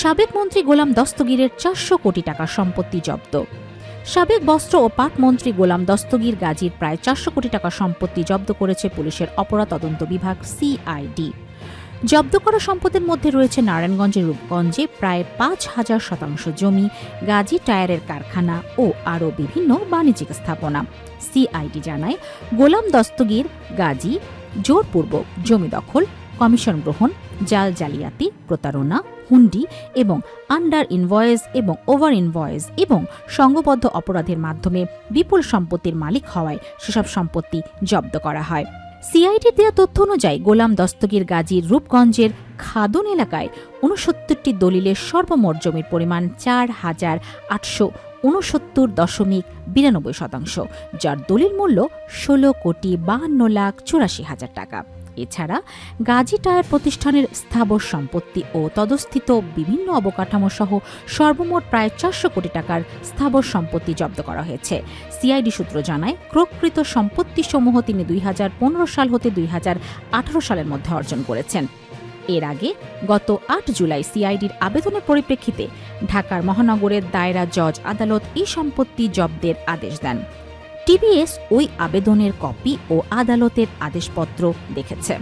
সাবেক মন্ত্রী গোলাম দস্তগীরের চারশো কোটি টাকা সম্পত্তি জব্দ। সাবেক বস্ত্র ও পাট মন্ত্রী গোলাম দস্তগীর গাজীর প্রায় চারশো কোটি টাকা সম্পত্তি জব্দ করেছে পুলিশের অপরাধ তদন্ত বিভাগ সিআইডি। জব্দ করা সম্পদের মধ্যে রয়েছে নারায়ণগঞ্জের রূপগঞ্জে প্রায় পাঁচ হাজার শতাংশ জমি, গাজী টায়ারের কারখানা ও আরও বিভিন্ন বাণিজ্যিক স্থাপনা। সিআইডি জানায়, গোলাম দস্তগীর গাজী জোরপূর্বক জমি দখল কমিশন গ্রহণ, জাল জালিয়াতি, প্রতারণা, হুন্ডি এবং আন্ডার ইনভয়েস এবং ওভার ইনভয়েস এবং সংঘবদ্ধ অপরাধের মাধ্যমে বিপুল সম্পত্তির মালিক হওয়ায় সেসব সম্পত্তি জব্দ করা হয়। সিআইডির দেওয়া তথ্য অনুযায়ী গোলাম দস্তগীর গাজীর রূপগঞ্জের খাদন এলাকায় উনসত্তরটি দলিলের সর্বমোট জমির পরিমাণ চার হাজার আটশো উনসত্তর দশমিক বিরানব্বই শতাংশ, যার দলিল মূল্য ষোলো কোটি বাহান্ন লাখ চুরাশি হাজার টাকা। এছাড়া গাজী টায়ার প্রতিষ্ঠানের স্থাবর সম্পত্তি ও তদস্থিত বিভিন্ন অবকাঠামো সহ সর্বমোট প্রায় চারশো কোটি টাকার স্থাবর সম্পত্তি জব্দ করা হয়েছে। সিআইডি সূত্র জানায় ক্রোকৃত সম্পত্তিসমূহ তিনি দুই হাজার পনেরো সাল হতে দুই হাজার আঠারো সালের মধ্যে অর্জন করেছেন। এর আগে গত আট জুলাই সিআইডির আবেদনের পরিপ্রেক্ষিতে ঢাকার মহানগরের দায়রা জজ আদালত এই সম্পত্তি জব্দের আদেশ দেন। টিবিএস ওই আবেদনের কপি ও আদালতের আদেশপত্র দেখেছে।